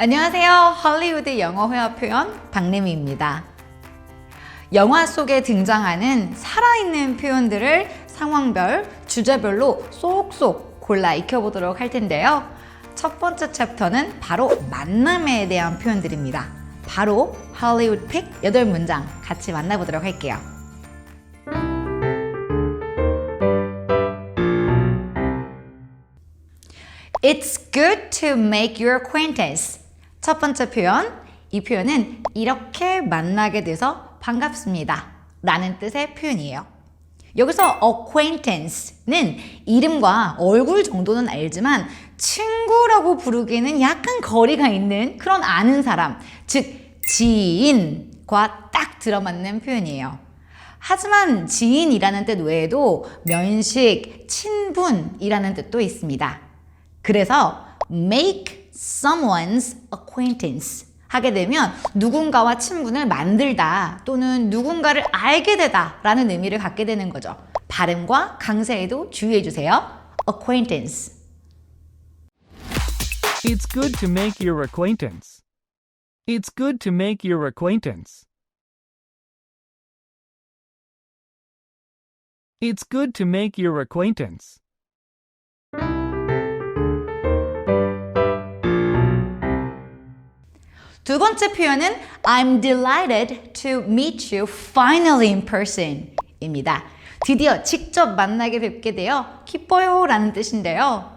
안녕하세요. 헐리우드 영어 회화 표현 박래미입니다. 영화 속에 등장하는 살아있는 표현들을 상황별, 주제별로 쏙쏙 골라 익혀보도록 할 텐데요. 첫 번째 챕터는 바로 만남에 대한 표현들입니다. 바로 헐리우드 픽 8문장 같이 만나보도록 할게요. It's good to make your acquaintance. 첫 번째 표현. 이 표현은 이렇게 만나게 돼서 반갑습니다. 라는 뜻의 표현이에요. 여기서 acquaintance는 이름과 얼굴 정도는 알지만 친구라고 부르기에는 약간 거리가 있는 그런 아는 사람, 즉 지인과 딱 들어맞는 표현이에요. 하지만 지인이라는 뜻 외에도 면식, 친분이라는 뜻도 있습니다. 그래서 make someone's acquaintance 하게 되면 누군가와 친분을 만들다 또는 누군가를 알게 되다 라는 의미를 갖게 되는 거죠. 발음과 강세에도 주의해 주세요. acquaintance. It's good to make your acquaintance. It's good to make your acquaintance. It's good to make your acquaintance. 두 번째 표현은 I'm delighted to meet you finally in person 입니다. 드디어 직접 만나게 뵙게 되어 기뻐요 라는 뜻인데요.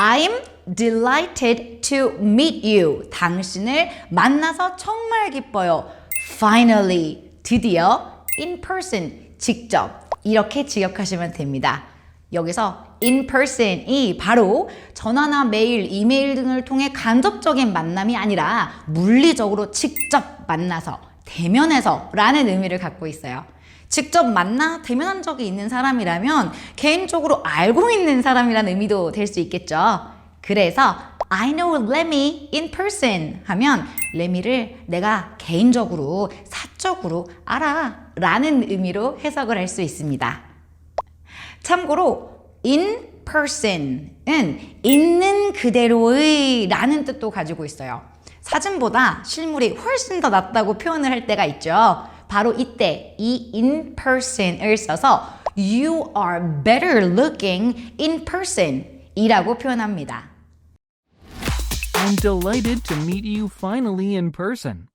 I'm delighted to meet you. 당신을 만나서 정말 기뻐요. Finally, 드디어 in person, 직접 이렇게 직역하시면 됩니다. 여기서 in person이 바로 전화나 메일, 이메일 등을 통해 간접적인 만남이 아니라 물리적으로 직접 만나서 대면해서 라는 의미를 갖고 있어요. 직접 만나 대면한 적이 있는 사람이라면 개인적으로 알고 있는 사람이라는 의미도 될 수 있겠죠. 그래서 I know Lemmy in person 하면 레미를 내가 개인적으로 사적으로 알아 라는 의미로 해석을 할 수 있습니다. 참고로 in person은 있는 그대로의 라는 뜻도 가지고 있어요. 사진보다 실물이 훨씬 더 낫다고 표현을 할 때가 있죠. 바로 이때 이 in person을 써서 you are better looking in person 이라고 표현합니다. I'm delighted to meet you finally in person.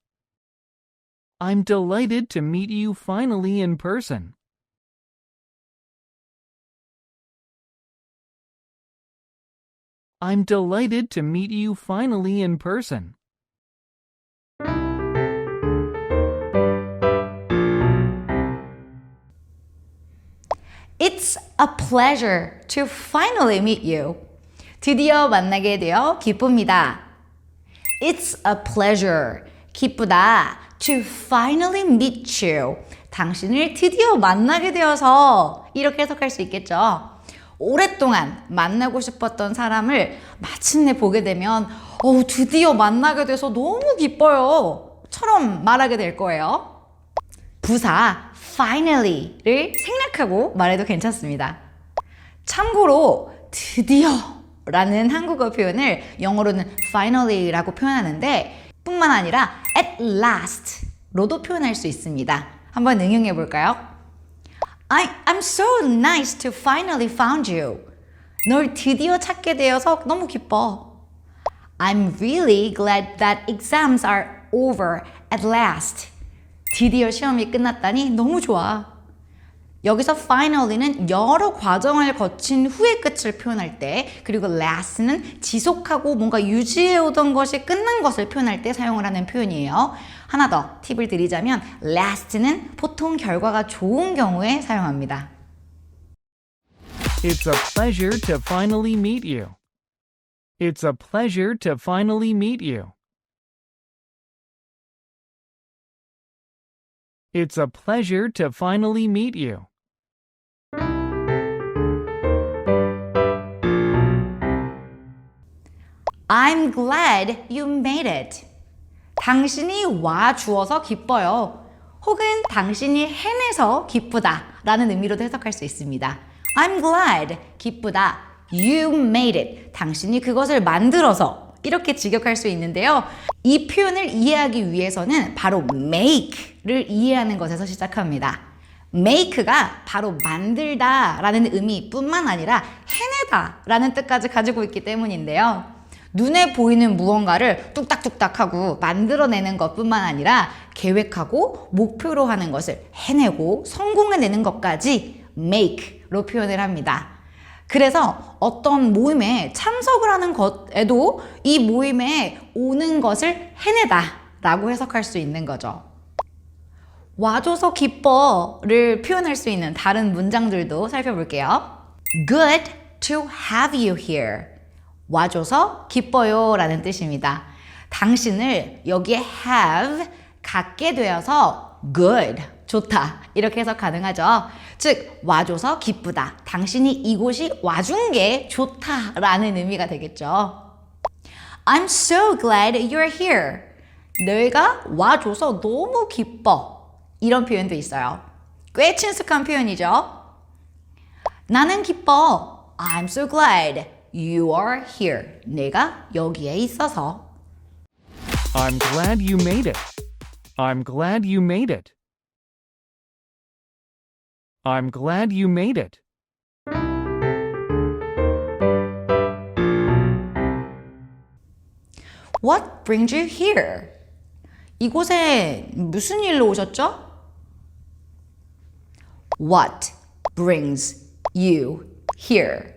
I'm delighted to meet you finally in person. I'm delighted to meet you finally in person. It's a pleasure to finally meet you. 드디어 만나게 되어 기쁩니다. It's a pleasure. 기쁘다. To finally meet you. 당신을 드디어 만나게 되어서 이렇게 해석할 수 있겠죠. 오랫동안 만나고 싶었던 사람을 마침내 보게 되면 어우 드디어 만나게 돼서 너무 기뻐요. 처럼 말하게 될 거예요. 부사 finally를 생략하고 말해도 괜찮습니다. 참고로 드디어 라는 한국어 표현을 영어로는 finally라고 표현하는데 뿐만 아니라 at last 로도 표현할 수 있습니다. 한번 응용해 볼까요? I, I'm so nice to finally found you. 널 드디어 찾게 되어서 너무 기뻐. I'm really glad that exams are over at last. 드디어 시험이 끝났다니 너무 좋아. 여기서 finally는 여러 과정을 거친 후의 끝을 표현할 때, 그리고 last는 지속하고 뭔가 유지해 오던 것이 끝난 것을 표현할 때 사용을 하는 표현이에요. 하나 더 팁을 드리자면 last는 보통 결과가 좋은 경우에 사용합니다. It's a pleasure to finally meet you. It's a pleasure to finally meet you. It's a pleasure to finally meet you. I'm glad you made it. 당신이 와 주어서 기뻐요. 혹은 당신이 해내서 기쁘다 라는 의미로도 해석할 수 있습니다. I'm glad, 기쁘다. You made it. 당신이 그것을 만들어서 이렇게 직역할 수 있는데요. 이 표현을 이해하기 위해서는 바로 make를 이해하는 것에서 시작합니다. make가 바로 만들다 라는 의미뿐만 아니라 해내다 라는 뜻까지 가지고 있기 때문인데요. 눈에 보이는 무언가를 뚝딱뚝딱 하고 만들어내는 것뿐만 아니라 계획하고 목표로 하는 것을 해내고 성공해내는 것까지 make로 표현을 합니다. 그래서 어떤 모임에 참석을 하는 것에도 이 모임에 오는 것을 해내다 라고 해석할 수 있는 거죠. 와줘서 기뻐를 표현할 수 있는 다른 문장들도 살펴볼게요. Good to have you here. 와줘서 기뻐요 라는 뜻입니다. 당신을 여기에 have 갖게 되어서 good 좋다 이렇게 해석 가능하죠. 즉 와줘서 기쁘다. 당신이 이곳이 와준 게 좋다라는 의미가 되겠죠. I'm so glad you're here. 내가 와줘서 너무 기뻐. 이런 표현도 있어요. 꽤 친숙한 표현이죠. 나는 기뻐. I'm so glad you are here. 내가 여기에 있어서. I'm glad you made it. I'm glad you made it. I'm glad you made it. What brings you here? 이곳에 무슨 일로 오셨죠? What brings you here?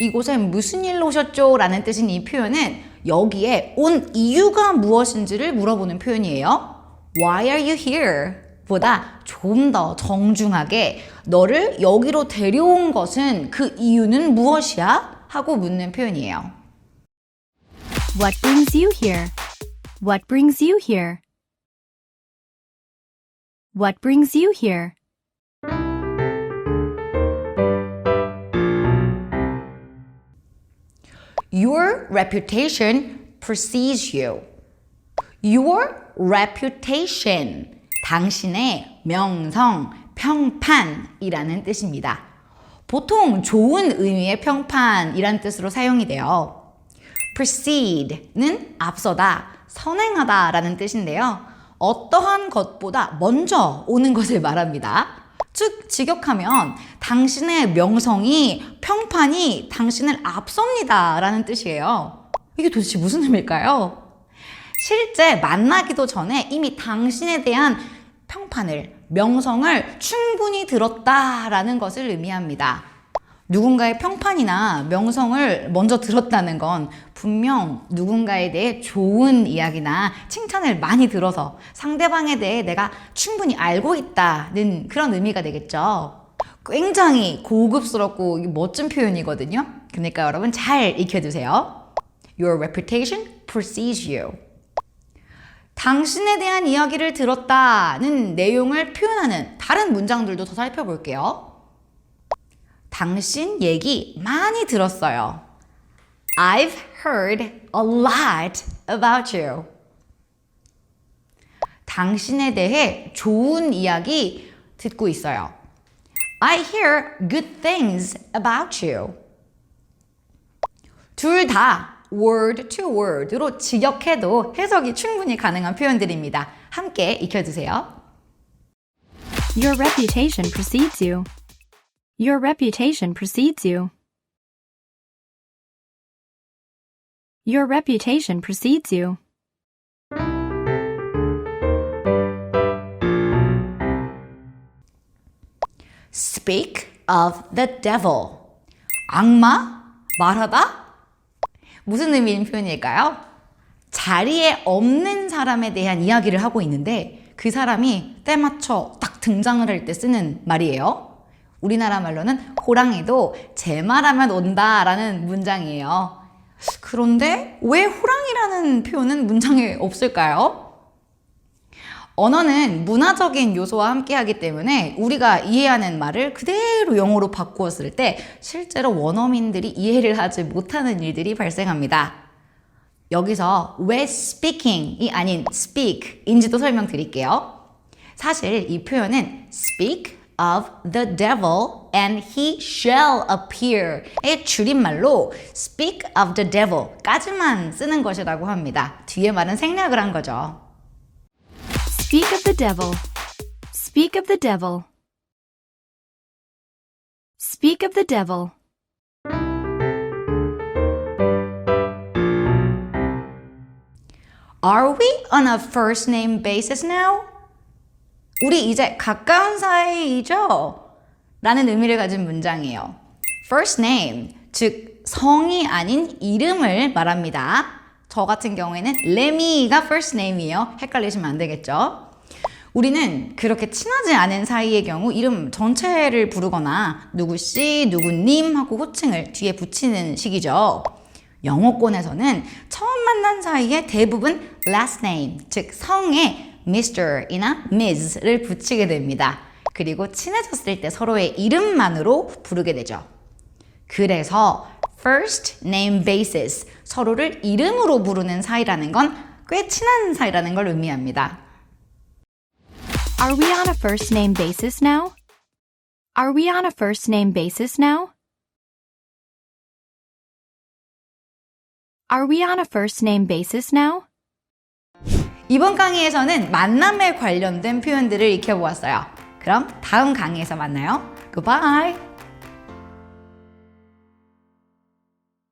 이곳에 무슨 일로 오셨죠? 라는 뜻인 이 표현은 여기에 온 이유가 무엇인지를 물어보는 표현이에요. Why are you here? 보다 좀 더 정중하게 너를 여기로 데려온 것은 그 이유는 무엇이야? 하고 묻는 표현이에요. What brings you here? What brings you here? What brings you here? Your reputation precedes you. Your reputation. 당신의 명성, 평판이라는 뜻입니다. 보통 좋은 의미의 평판이라는 뜻으로 사용이 돼요. precede는 앞서다, 선행하다 라는 뜻인데요. 어떠한 것보다 먼저 오는 것을 말합니다. 즉, 직역하면 당신의 명성이, 평판이 당신을 앞섭니다 라는 뜻이에요. 이게 도대체 무슨 의미일까요? 실제 만나기도 전에 이미 당신에 대한 평판을, 명성을 충분히 들었다라는 것을 의미합니다. 누군가의 평판이나 명성을 먼저 들었다는 건 분명 누군가에 대해 좋은 이야기나 칭찬을 많이 들어서 상대방에 대해 내가 충분히 알고 있다는 그런 의미가 되겠죠. 굉장히 고급스럽고 멋진 표현이거든요. 그러니까 여러분 잘 익혀두세요. Your reputation precedes you. 당신에 대한 이야기를 들었다는 내용을 표현하는 다른 문장들도 더 살펴볼게요. 당신 얘기 많이 들었어요. I've heard a lot about you. 당신에 대해 좋은 이야기 듣고 있어요. I hear good things about you. 둘 다 word to word로 직역해도 해석이 충분히 가능한 표현들입니다. 함께 익혀주세요. Your reputation precedes you. Your reputation precedes you. Your reputation precedes you. Speak of the devil. 악마? 말하다? 무슨 의미인 표현일까요? 자리에 없는 사람에 대한 이야기를 하고 있는데 그 사람이 때맞춰 딱 등장을 할 때 쓰는 말이에요. 우리나라 말로는 호랑이도 제 말하면 온다라는 문장이에요. 그런데 왜 호랑이라는 표현은 문장에 없을까요? 언어는 문화적인 요소와 함께 하기 때문에 우리가 이해하는 말을 그대로 영어로 바꾸었을 때 실제로 원어민들이 이해를 하지 못하는 일들이 발생합니다. 여기서 왜 speaking이 아닌 speak인지도 설명드릴게요. 사실 이 표현은 speak of the devil and he shall appear. 의 줄임말로 speak of the devil까지만 쓰는 것이라고 합니다. 뒤에 말은 생략을 한 거죠. Speak of the devil. Speak of the devil. Speak of the devil. Are we on a first name basis now? 우리 이제 가까운 사이이죠? 라는 의미를 가진 문장이에요. First name, 즉 성이 아닌 이름을 말합니다. 저 같은 경우에는 레미가 first name이에요. 헷갈리시면 안 되겠죠? 우리는 그렇게 친하지 않은 사이의 경우 이름 전체를 부르거나 누구씨, 누구님 하고 호칭을 뒤에 붙이는 식이죠. 영어권에서는 처음 만난 사이에 대부분 last name, 즉 성에 Mr이나 Ms를 붙이게 됩니다. 그리고 친해졌을 때 서로의 이름만으로 부르게 되죠. 그래서 first name basis, 서로를 이름으로 부르는 사이라는 건 꽤 친한 사이라는 걸 의미합니다. Are we on a first name basis now? Are we on a first name basis now? Are we on a first name basis now? 이번 강의에서는 만남에 관련된 표현들을 익혀보았어요. 그럼 다음 강의에서 만나요. Goodbye!